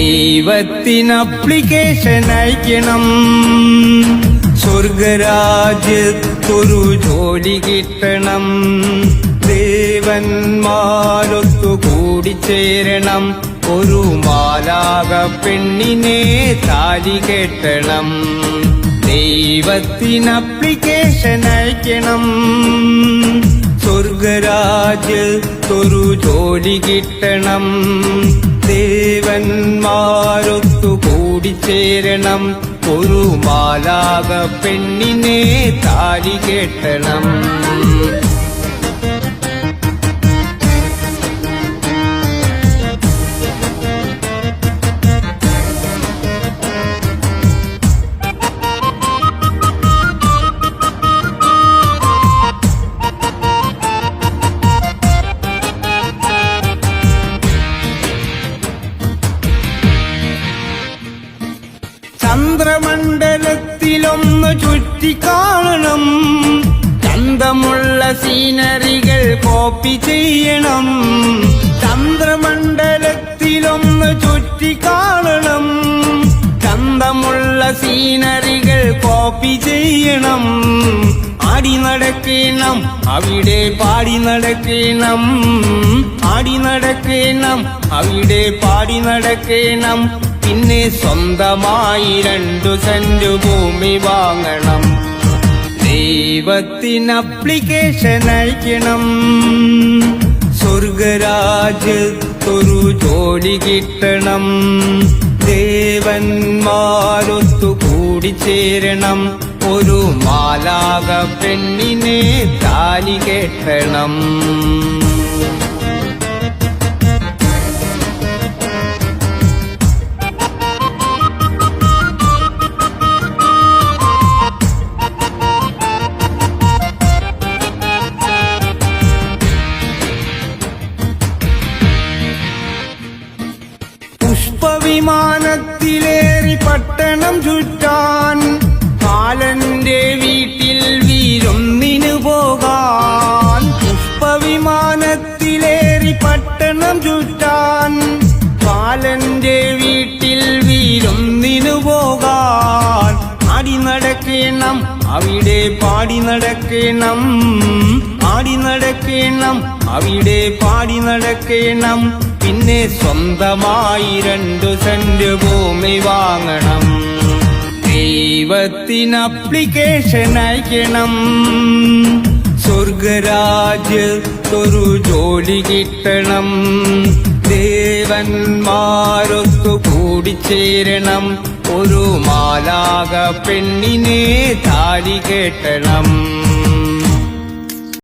ദൈവത്തിന് അപ്ലിക്കേഷൻ അയക്കണം. സ്വർഗരാജ്യത്തൊരു ജോലി കിട്ടണം. ദേവന്മാരൊത്തു കൂടിച്ചേരണം ഒരു മാലാക പെണ്ണിനെ താലി കെട്ടണം. ദൈവത്തിന് അപ്ലിക്കേഷൻ അയക്കണം. സ്വർഗരാജ്യത്തൊരു ജോലി കിട്ടണം. ദേവന്മാരൊത്തു കൂടിച്ചേരണം ഒരു മാലാക പെണ്ണിനെ താലി കെട്ടണം. ചന്ദ്രമണ്ഡലത്തിലൊന്ന് ചുറ്റിക്കാണണം. ചന്തമുള്ള സീനറികൾ കോപ്പി ചെയ്യണം. ചന്ദ്രമണ്ഡലത്തിലൊന്ന് ചുറ്റിക്കാണണം. ചന്തമുള്ള സീനറികൾ കോപ്പി ചെയ്യണം. ആടി നടക്കണം. അവിടെ പാടി നടക്കണം. ആടി നടക്കണം. അവിടെ പാടി നടക്കണം. പിന്നെ സ്വന്തമായി രണ്ടു സെന്റ് ഭൂമി വാങ്ങണം. ദൈവത്തിന് അപ്ലിക്കേഷൻ അയക്കണം. സ്വർഗരാജ്യത്തൊരു ജോലി കിട്ടണം. ദേവന്മാരൊത്തു കൂടിച്ചേരണം ഒരു മാലാക പെണ്ണിനെ താലി കെട്ടണം. പുഷ്പവിമാനത്തിലേറി പട്ടണം ചുറ്റാൻ കാലന്റെ വീട്ടിൽ വീരൊന്നിനു പോകാൻ പുഷ്പവിമാനത്തിലേറി പട്ടണം ചുറ്റാൻ ബാലന്റെ വീട്ടിൽ വീരൊന്നിനു പോകാൻ ആടി നടക്കണം അവിടെ പാടി നടക്കണം ആടി നടക്കണം അവിടെ പാടി നടക്കണം. പിന്നെ സ്വന്തമായി രണ്ടു സെന്റ് ഭൂമി വാങ്ങണം. ദൈവത്തിന് അപ്ലിക്കേഷൻ അയക്കണം. സ്വർഗരാജ്യത്തൊരു ജോലി കിട്ടണം. ദേവന്മാരൊത്തു കൂടിച്ചേരണം ഒരു മാലാക പെണ്ണിനെ താലി കെട്ടണം.